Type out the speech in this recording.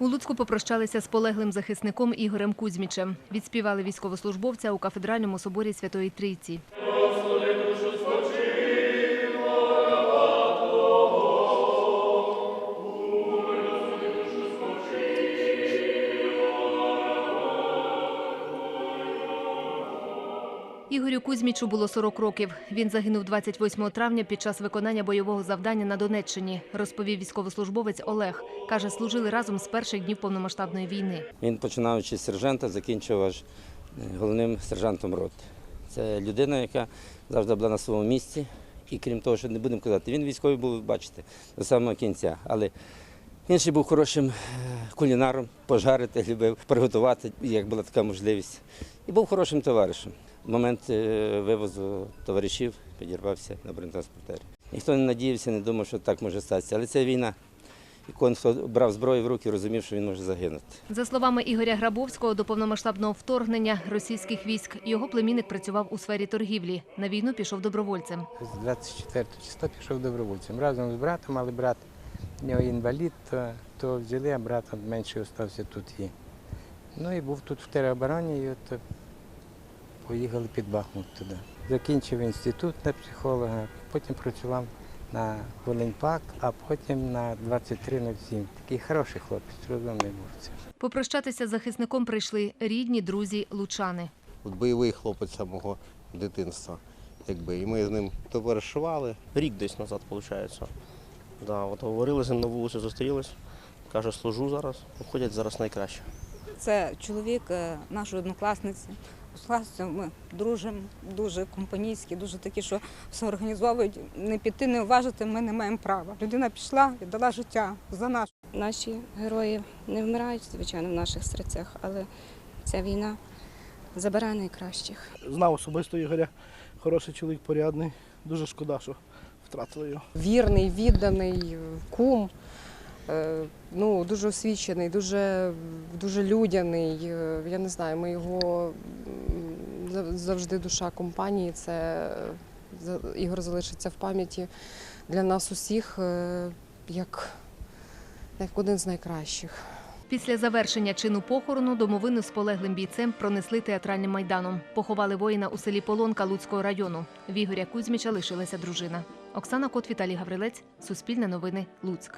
У Луцьку попрощалися з полеглим захисником Ігорем Кузьмічем. Відспівали військовослужбовця у кафедральному соборі Святої Трійці. Ігорю Кузьмічу було 40 років. Він загинув 28 травня під час виконання бойового завдання на Донеччині, розповів військовослужбовець Олег. Каже, служили разом з перших днів повномасштабної війни. Він починаючи з сержанта, закінчив аж е, головним сержантом роти. Це людина, яка завжди була на своєму місці. І крім того, що не будемо казати, він військовий був, бачите, до самого кінця. Але він ще був хорошим е, кулінаром, пожарити, любив приготувати, як була така можливість. І був хорошим товаришем. В момент е, вивозу товаришів підірвався на бронетранспортері. Ніхто не надіявся, не думав, що так може статися. Але це війна. І кожен, хто брав зброю в руки, розумів, що він може загинути. За словами Ігоря Грабовського, до повномасштабного вторгнення російських військ його племінник працював у сфері торгівлі. На війну пішов добровольцем. З 24 числа пішов добровольцем разом з братом, але брат у нього інвалід, то, то взяли, а брат менше залишився тут. І. Ну і був тут в теробороні, і от поїхали під Бахмут туди. Закінчив інститут на психолога, потім працював на Волиньпак, а потім на 2307. Такий хороший хлопець, розумний був. це. Попрощатися з захисником прийшли рідні, друзі, лучани. От бойовий хлопець самого дитинства. Якби. І ми з ним товаришували. рік десь назад, виходить. Да, от говорили з ним на вулиці, зустрілись. Каже, служу зараз. Ходять зараз найкраще. Це чоловік е, нашої однокласниці. З класом ми дружимо, дуже компанійські, дуже такі, що все організовують. Не піти, не уважити ми не маємо права. Людина пішла, віддала життя за наш. Наші герої не вмирають, звичайно, в наших серцях, але ця війна забирає найкращих. Знав особисто Ігоря, хороший чоловік, порядний. Дуже шкода, що втратили його. вірний, відданий кум. Е, Ну, дуже освічений, дуже, дуже людяний. Е, Я не знаю, ми його завжди душа компанії. Це е, Ігор залишиться в пам'яті для нас усіх як, як один з найкращих. Після завершення чину похорону домовину з полеглим бійцем пронесли театральним майданом. Поховали воїна у селі Полонка Луцького району. В Ігоря Кузьміча лишилася дружина. Оксана Кот, Віталій Гаврилець, Суспільне новини, Луцьк.